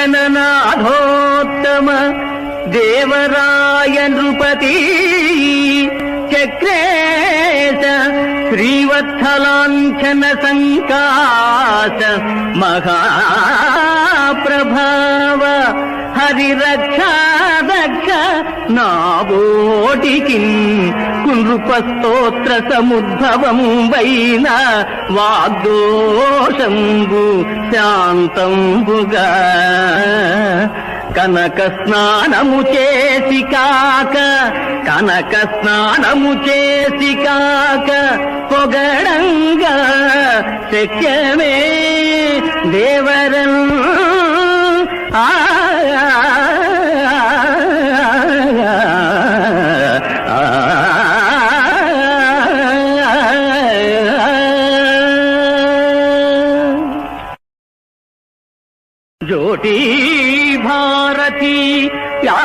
జననాథోత్తమ దేవరాయ నృపతి చక్రేశ శ్రీవత్సలాంఛన సంకాశ మహాప్రభావ హరిరక్షా నా ఓటికి కుండ్రుప స్తోత్ర సముద్భవం వైన వాగ్దోషంబు శాంతంబుగా. కనక స్నానము చేసి కాక కనక స్నానము చేసి కాక పొగడంగా శక్యమే దేవరం ఆ జ్యోతి భారతి యా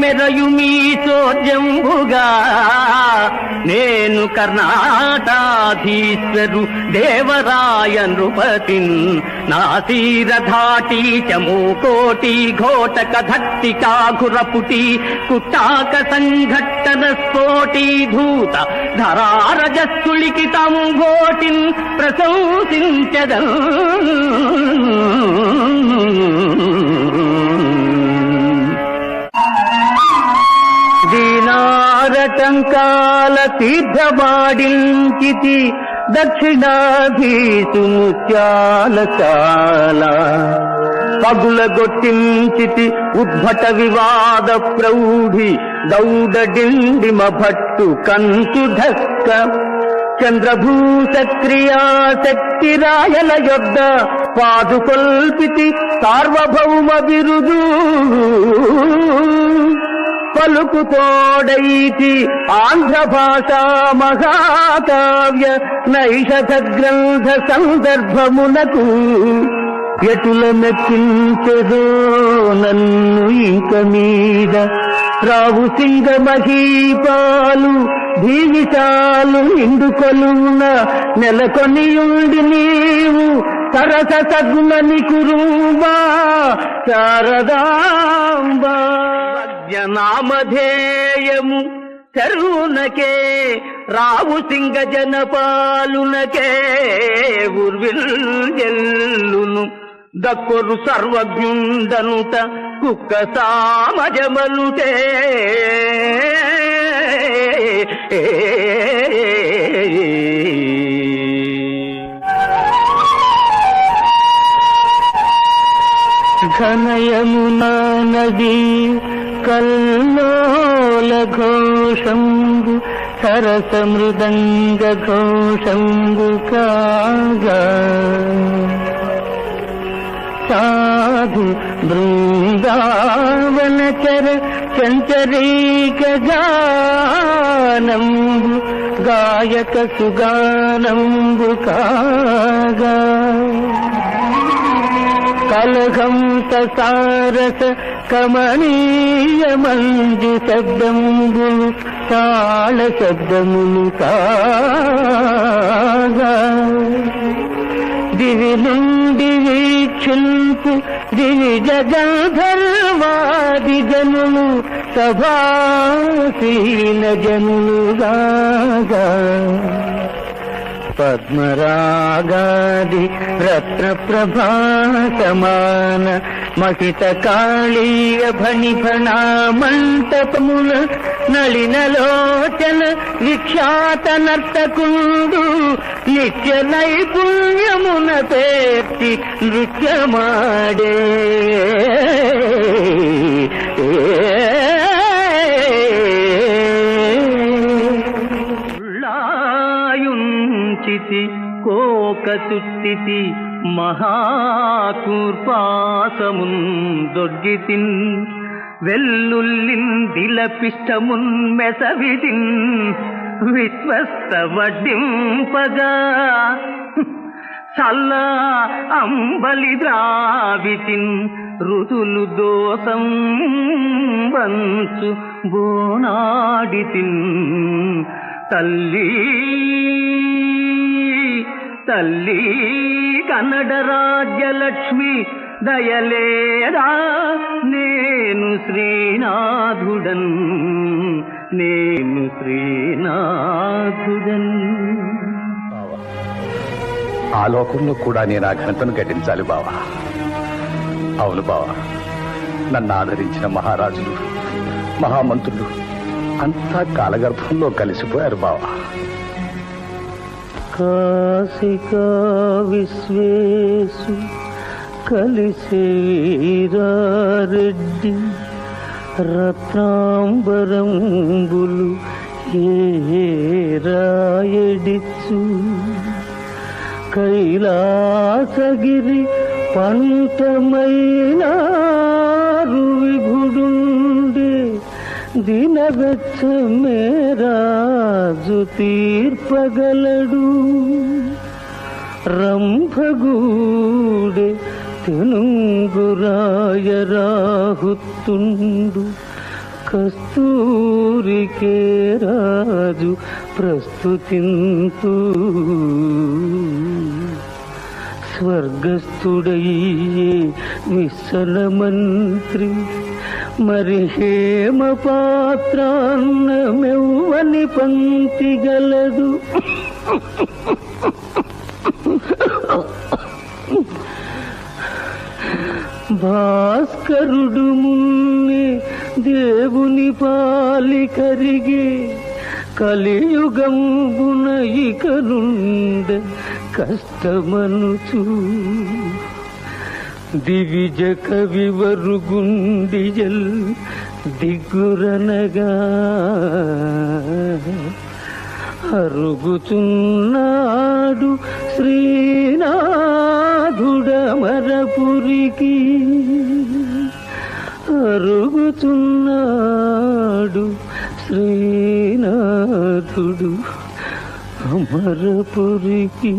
మెరయుమీ చోద్యంబుగా నేను కర్ణాటాధీశ్వరు దేవరాయ నృపతిన్ నాసీరధాటి చమూకోటి ఘోటక ధట్టికాఘురపుటి కుట్టాక సంఘట్టన స్ఫోటి ధూత ధరారజస్సుళికితం ఘోటిన్ ప్రశంసించదం. దీనారటంకాల తీర్థమాడించితి దక్షిణాధీసు ముత్యాల చాల పగులగొట్టించితి ఉద్భట వివాద ప్రౌఢి దౌడడిండిమ భట్టు కంచు ధక్క చంద్రభూష క్రియా శక్తి రాయల యొద్ద పాదుకొల్పితి సార్వభౌమ బిరుదు. పలుకు తోడైతి ఆంధ్ర భాష మహాకావ్య నైషధ గ్రంథ సందర్భమునకు ఎటుల మెప్పించదో నన్ను ఇంక మీద? రావు సింగ మహీపాలు జీవితాలు నిండు కొలువున నెలకొనియుండి నీవు సరస సగుమని కురుంబా శారదాంబా. నామధేయము కరుణకే రావు సింగ జనపాలునకే ఉర్విల్లును దక్కొరు సర్వజ్ఞుండనుట కుక్క సామజమలుటే. ఘనయమునా నదీ కల్లోల ఘోషంబు సరస మృదంగ ఘోషంబు కాగా సాధు బృందావనచర చంచరీక గానంబు గాయక సుగానంబు కాగా కలహంస సారస కమనీయ మంజు శబ్దములు తాళ శబ్దములు కాగా. దివి నుండి వీక్షింపు దివి జగధర్వాది జనులు సభాసీన జనులుగాగా పద్మరాగాది రత్న ప్రభా మహిత కాళీయ భణి భణా నళినలోచన విఖ్యాత నర్తకుండు నిత్య నైపుణ్యమున పేర్చి నృత్యమాడే. కోక చుట్టితి మహాకూర్పాసమున్ దొడ్గితిన్ వెల్లుల్లిన్ దిలపిష్టమున్ మెసవిదిన్ విశ్వస్త వడ్డింపగా చల్ల అంబలి ద్రావితిన్ ఋతులు దోసం వంచు బోనాడితిన్ తల్లి కన్నడ రాజ్యలక్ష్మి దయలేరా నేను శ్రీనాథుడన్ నేను శ్రీనాథుడన్. ఆ లోకంలో కూడా నేను ఆ ఘనతను గడించాలి బావా. అవును బావా నన్ను ఆదరించిన మహారాజులు మహామంత్రులు అంతా కాలగర్భంలో కలిసిపోయారు బావా. కాశికా విశ్వేశు కలిసే వీరారెడ్డి రత్నాంబరంబులు ఏ రాయడిచ్చు? కైలాసగిరి పంటమైన విభుడుండే దినవెచ్చ మేరాజు తీర్పగలడు రంభగూడే తెనుంగురాయ రాహుతుండు కస్తూరికే రాజు ప్రస్తుతింతూ. స్వర్గస్థుడయ్యే విసన మంత్రి మరి హేమ పాత్రాన్నమెవ్వని పంక్తిగలదు భాస్కరుడు మున్నే దేవుని పాలి కరిగే కలియుగంబున ఇక నుండ కష్టమనుచు దివిజ కవివరు గుండిజల్ దిగురనగా అరుగుతున్నాడు శ్రీనాథుడమరపురికి. అరుగుతున్నాడు శ్రీనాథుడు అమరపురికి.